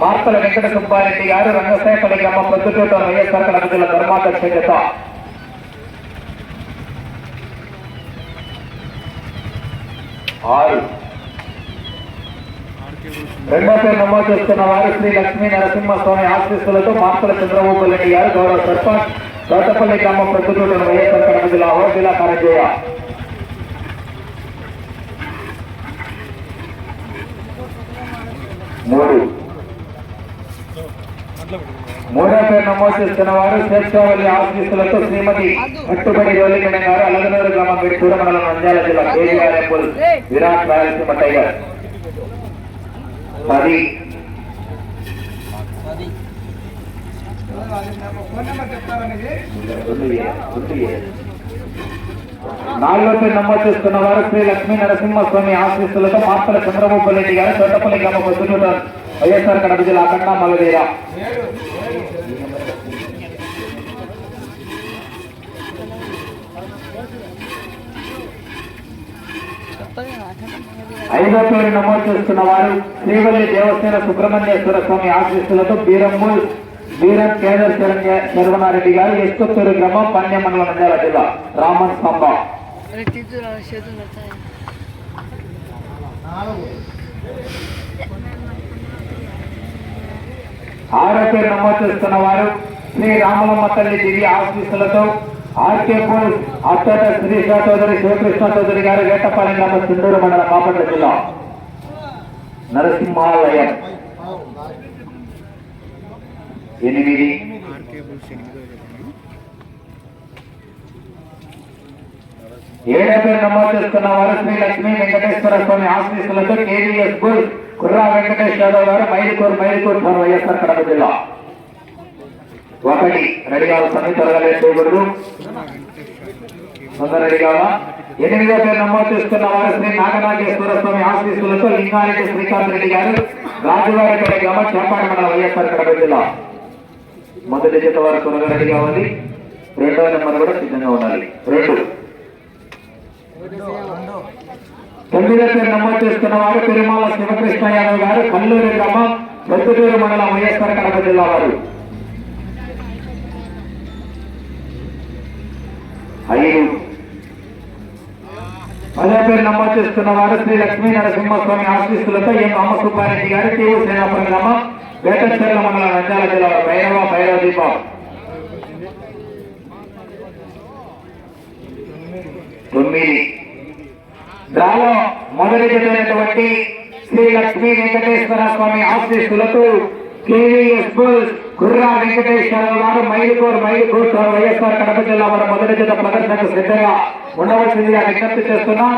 మార్తల వెంకట సుబ్బారెడ్డి గారు రంగసాయపల్లి గ్రామ ప్రొద్దుటూట వైఎస్ఆర్ కడప జిల్లా ధర్మాధ్యక్ష జత ఆరు. రెండో పేరు నమోదు చేస్తున్న వారు శ్రీ లక్ష్మీ నరసింహస్వామి ఆశీస్సులతో మార్తల చంద్రబాబు రెడ్డి గారు గౌరవ సర్పంచ్ తోటపల్లి గ్రామం ప్రొద్దుటూట వైఎస్ఆర్ కడప జిల్లా హో జిల్లా కార్యజేయ మూడు. మూడో పేరు నమోదు చేస్తున్న వారు స్వేచ్ఛావల్లి ఆశీస్సులతో శ్రీమతి కట్టుబడి రోలిగణ గారు అలగనూరు గ్రామం మెట్టూరు మండలం నంద్యాల జిల్లా కేజీఆర్ ఎంపుల్ విరాట్ రాయలసీమ టైగర్. పది. నాలుగో పేరు నమోదు చేస్తున్న వారు శ్రీ లక్ష్మీ నరసింహస్వామి ఆశీస్సులతో మార్తల చంద్రబాబు రెడ్డి గారు తోటపల్లి గ్రామ పొద్దుటూట వైఎస్ఆర్ కడప జిల్లా అఖండ మల్లవీర ఐదో పేరు నమోదు చేస్తున్న వారు శ్రీవల్లి దేవసేన సుబ్రహ్మణ్యేశ్వర స్వామి ఆశీస్సులతో బీరమ్ము బీరం కేదర్ శరణ్య శర్వనారెడ్డి గారు ఎస్కొత్తూరు గ్రామం పన్య మండలం నంద్యాల జిల్లా రామన్ స్తంభ. అరే టీచర్ చేతులు నమోదు చేస్తున్న వారు శ్రీ రామలమ్మ తల్లి దివ్య ఆశీస్సులతో ఆర్కే పోల్ అచ్చట శ్రీషా చౌదరి శివకృష్ణ చౌదరి గారు వేటపాలెం గ్రామ సింధూరు మండల పాపట్ల జిల్లా నరసింహాలయం. ఎనిమిది. ఏడాది నమోదు చేస్తున్న వారు శ్రీ లక్ష్మీ వెంకటేశ్వర స్వామి ఆశీస్సులతో కేవీఎస్ గోల్డ్ కుర్రా వెంకటేష్ యాదవ్ గారు మైలుకూరు మైలుకూరు ధర వైఎస్ఆర్ కడప జిల్లా. ఒకటి రెడీ కావాలి సమయం త్వరగా చేయకూడదు. తొందర రెడీ కావాలా ఎనిమిదో పేరు నమోదు చేస్తున్న వారు శ్రీ నాగనాగేశ్వర స్వామి ఆశీస్సులతో లింగారెడ్డి శ్రీకాంత్ రెడ్డి గారు రాజువారిపేట గ్రామం చేపాటి మండల వైఎస్ఆర్ కడప జిల్లా. మొదటి జత వారు త్వరగా రెడీ కావాలి రెండవ నెంబర్ కూడా సిద్ధంగా ఉండాలి. రెండు. తొమ్మిదో పేరు నమోదు చేస్తున్న వారు తిరుమల శివకృష్ణ యాదవ్ గారు కల్లూరు గ్రామం పొద్దుటూరు మండలం వైఎస్ఆర్ కడప జిల్లా వారు. ఐదు. పదో పేరు నమోదు చేస్తున్న వారు శ్రీ లక్ష్మీ నరసింహస్వామి ఆశీస్సులతో ఎం రామసుబ్బారెడ్డి గారు తీవు సేనాపురం గ్రామం వేటచర్ల మండలం నంద్యాల జిల్లా భైరవ భైరవ దీపం. తొమ్మిది. దాలో మొదటి జతైనటువంటి శ్రీ లక్ష్మీ వెంకటేశ్వర స్వామి ఆశీస్సులతో కేవీఎస్ బుల్స్ కుర్రా వెంకటేశ్వరరావు గారు మైలుకూరు మైలుకూరు వైఎస్ఆర్ కడప జిల్లా వారి మొదటి జత ప్రదర్శనకు సిద్ధంగా ఉండవలసిందిగా విజ్ఞప్తి చేస్తున్నాం.